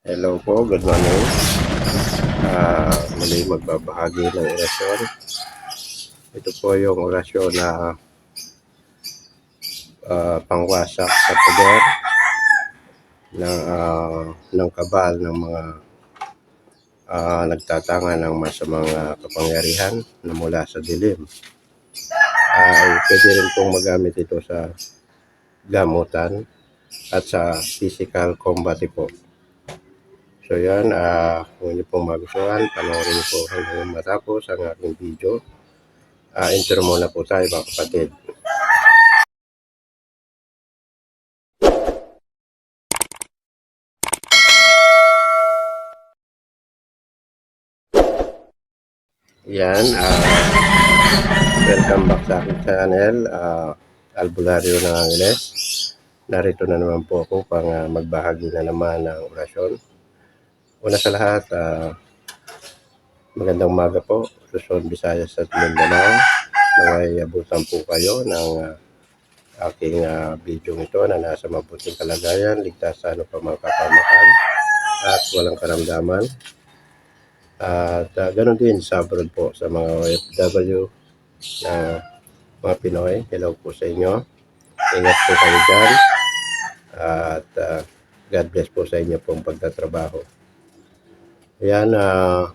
Hello po, good morning. Ah, muli magbabahagi ng orasyon. Ito po yung orasyon na ah, pangwasak sa poder ng, ah, ng kabal ng mga ah, nagtatanga ng masamang ah, kapangyarihan na mula sa dilim. Ay pwede rin pong magamit ito sa gamutan at sa physical combat po. So yan, ah kung inyo pong magustuhan, panoorin niyo po hanggang matapos ang aking video. Ah intro muna po tayo mga kapatid. Yan, ah welcome back sa aking channel, ah Albularyo ng Angeles. Narito na naman po ako pang ah, magbahagi na naman ng orasyon. Una sa lahat, ah, magandang umaga po, Luzon, Visayas at Mindanao. Naway abutan po kayo ng ah, aking ah, video ito na nasa mabuting kalagayan, ligtas sa ano pa mga kapamakan at walang karamdaman. At uh, ganoon din sa abroad po sa mga OFW na mga Pinoy. Hello po sa inyo. Ingat po kayo dyan. At ah, God bless po sa inyo pong pagtatrabaho. Ayan, uh,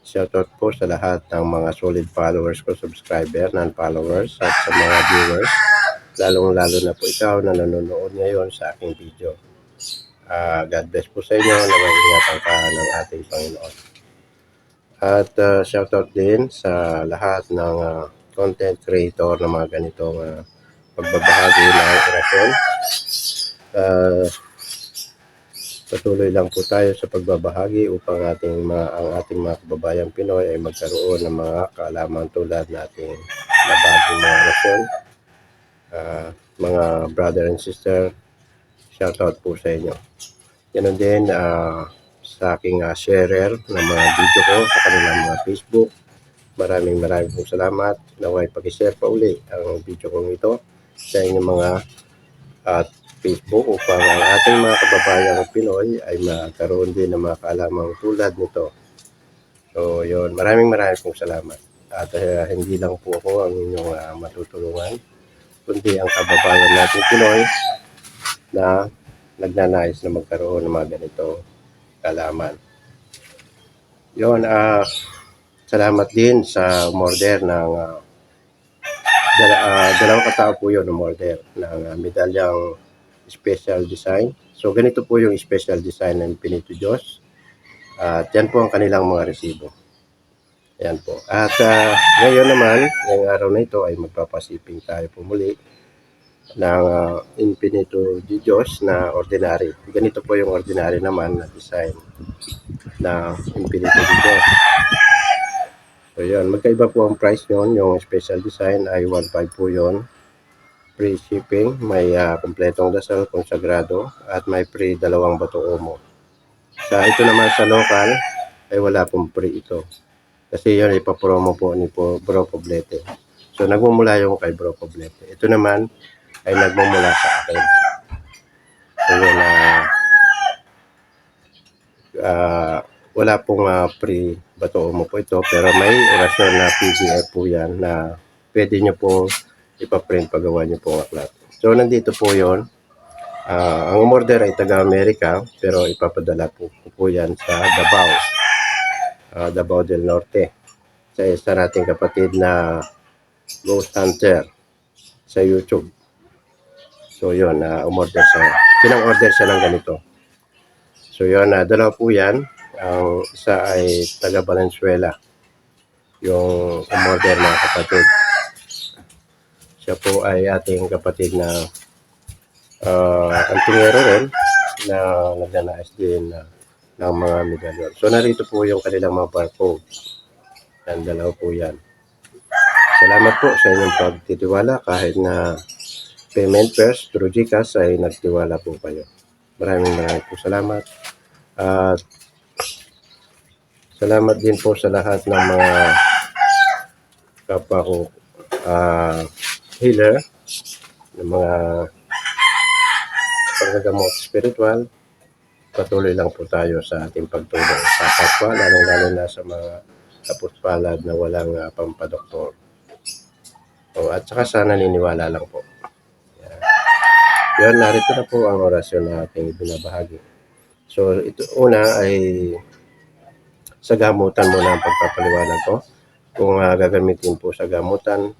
shoutout po sa lahat ng mga solid followers ko, subscriber, non-followers, at sa mga viewers. Lalong-lalo na po ikaw na nanonood ngayon sa aking video. Ah, God bless po sa inyo. Nangangingatan ka ng ating Panginoon. At uh, shoutout din sa lahat ng ah, content creator ng mga ganitong ah, pagbabahagi ng orasyon. Ah, patuloy lang po tayo sa pagbabahagi upang ating mga, ang ating mga kababayang Pinoy ay magkaroon ng mga kaalaman tulad nating nabagong mga orasyon. Ah, mga brother and sister, shoutout po sa inyo. Ganun din ah, sa aking uh, sharer ng mga video ko sa kanilang mga Facebook. Maraming maraming pong salamat. Naway pag-share pa uli ang video kong ito sa inyong mga at Facebook upang ang ating mga kababayang Pinoy ay magkaroon din ng mga kaalamang tulad nito. So, yun. Maraming maraming pong salamat. At uh, hindi lang po ako ang inyong uh, matutulungan, kundi ang kababayan natin Pinoy na nagnanais na magkaroon ng mga ganito kalaman. Yun, ah salamat din sa umorder ng ah, dala, ah, dalawang katao po yun umorder ng ah, medalyang special design. So ganito po yung special design ng Pinito Diyos. At yan po ang kanilang mga resibo. Yan po. At ah, ngayon naman, ngayong araw na ito ay magpapasiping tayo po muli ng uh, Infinito di Diyos na ordinary. Ganito po yung ordinary naman na design na Infinito di Diyos. So yun, magkaiba po ang price yon Yung special design ay 1.5 po yun. Free shipping, may uh, kompletong dasal konsagrado at may free dalawang bato omo. Sa ito naman sa local ay wala pong free ito. Kasi yun ipapromo po ni po Bro Poblete. So nagmumula yung kay Bro Poblete. Ito naman ay nagmumula sa akin. So yun, uh, uh, wala pong uh, free bato mo po ito pero may orasyon na PDF po yan na pwede nyo pong ipaprint paggawa nyo pong aklat. So nandito po yon uh, ang umorder ay taga Amerika pero ipapadala po, po yan sa Davao uh, Davao del Norte sa isa nating kapatid na Ghost Hunter sa YouTube. So yun, uh, umorder siya. Pinang-order siya ng ganito. So yun, uh, dalawa po yan. Ang isa ay taga Valenzuela. Yung umorder mga kapatid. Siya po ay ating kapatid na uh, antingero rin na nagnanais din uh, ng mga medalyon. So narito po yung kanilang mga barcode. Yan, dalawa po yan. Salamat po sa inyong pagtitiwala kahit na payment first through GCash ay nagtiwala po kayo. Maraming maraming po salamat. At salamat din po sa lahat ng mga kapwa ko uh, healer, ng mga panggagamot spiritual. patuloy lang po tayo sa ating pagtulong sa kapwa, lalong-lalo na sa mga kaputpalad na walang uh, pampadoktor. O, at saka sa naniniwala lang po. Yan. Yun, narito na po ang orasyon na ating binabahagi. So, ito una ay sa gamutan muna ang pagpapaliwanag ko. Kung ah, gagamitin po sa gamutan,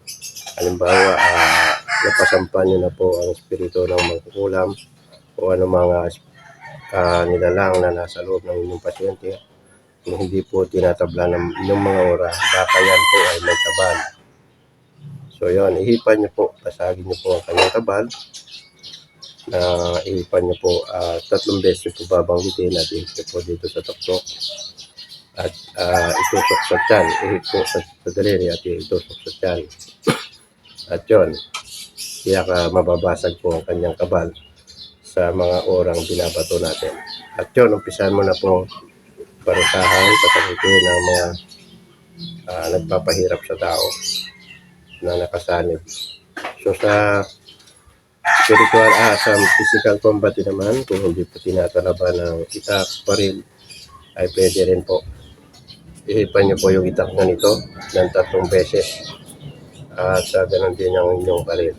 halimbawa, uh, napasampan nyo na po ang espiritu ng magkukulam o ano mga ah, nilalang na nasa loob ng inyong pasyente. Kung hindi po tinatabla ng inyong mga ora, baka yan po ay may kabal. So yun, ihipan nyo po, pasagin nyo po ang kanyang kabal na ihipan nyo po ah, tatlong beses po babanggitin at ihip po dito sa tuktok at uh, itusok sa tiyan, ihip sa, sa daliri at itusok sa tiyan. At yun, kaya ka mababasag po ang kanyang kabal sa mga orang binabato natin. At yun, umpisahan mo na po parusahan, patakitin ng mga ah, nagpapahirap sa tao na nakasanib. So sa spiritual, ah, physical combat naman, kung hindi po tinatalaba ng itak pa rin, ay pwede rin po. Ihipan niyo po yung itak na nito ng tatlong beses. At uh, ganun din ang inyong karir.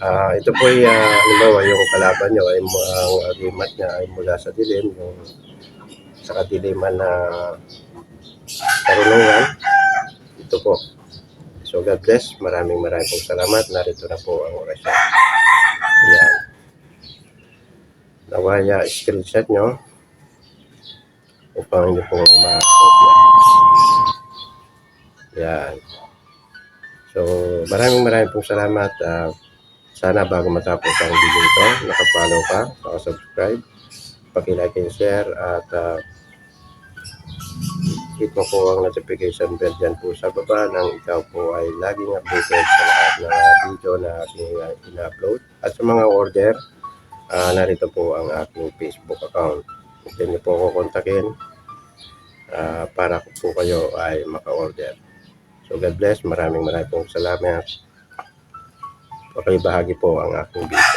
Ah, ito po ay, ah, halimbawa, yung kalaban nyo ay ang agimat niya ay mula sa dilim, yung sa kadiliman na karunungan. Ito po. So God bless. Maraming maraming pong salamat. Narito na po ang orasyon. Yan. Nawaya screenshot nyo upang nyo pong ma-copy. Yan. So, maraming maraming pong salamat. Ah, sana bago matapos ang video ito, nakapollow ka, nakasubscribe, pakilike and share, at uh, hit mo po ang notification bell dyan po sa baba nang ikaw po ay laging updated sa lahat ng uh, video na aking uh, ina-upload. At sa mga order, ah, narito po ang aking Facebook account. Ito niyo po ako kontakin ah, para po kayo ay maka-order. So God bless. Maraming maraming salamat. Pakibahagi po ang aking video.